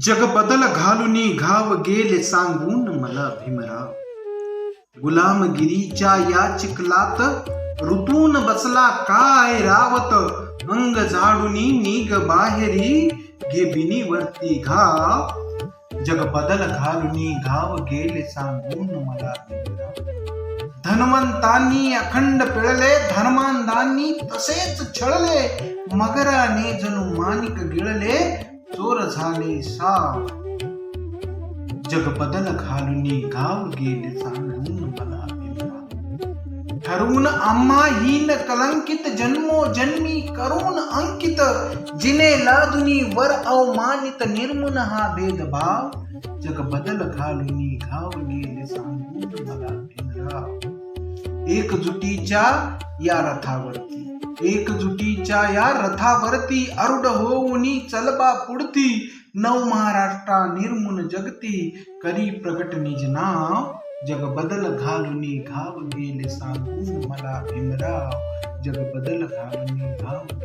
जग बदल घालुनी घाव गेले सांगून मला भीमराव. गुलामगिरीच्या या चिखलात ऋतून बसला काय रावत? अंग झाडुनी निग बाहेरी घेबिनी वरती घाव. जग बदल घालुनी घाव गेले सांगून मला भीमराव. धनवंतांनी अखंड पिळले धर्मांधांनी तसेच छळले मगराने जणू मानिक गिळले चोर झाले साव जग बदल घालुनी घाव गेले सांगून मला भीमराव. ठरवून आम्हा हीन कलंकित जन्मो जन्मी करून अंकित जिने लादुनी वर अवमानित निर्मुन हा भेदभाव जग बदल घालुनी घाव गेले सांगून मला भीमराव एकजुटीच्या या रथावरती. एकजुटीच्या या रथावरती अरुड होऊनी चलबा पुढती. नव महाराष्ट्रा निर्मुन जगती. करी प्रगट निज नाव. जग बदल घालुनी घाव गेले सांगून मला भीमराव. जग बदल घालुनी घाव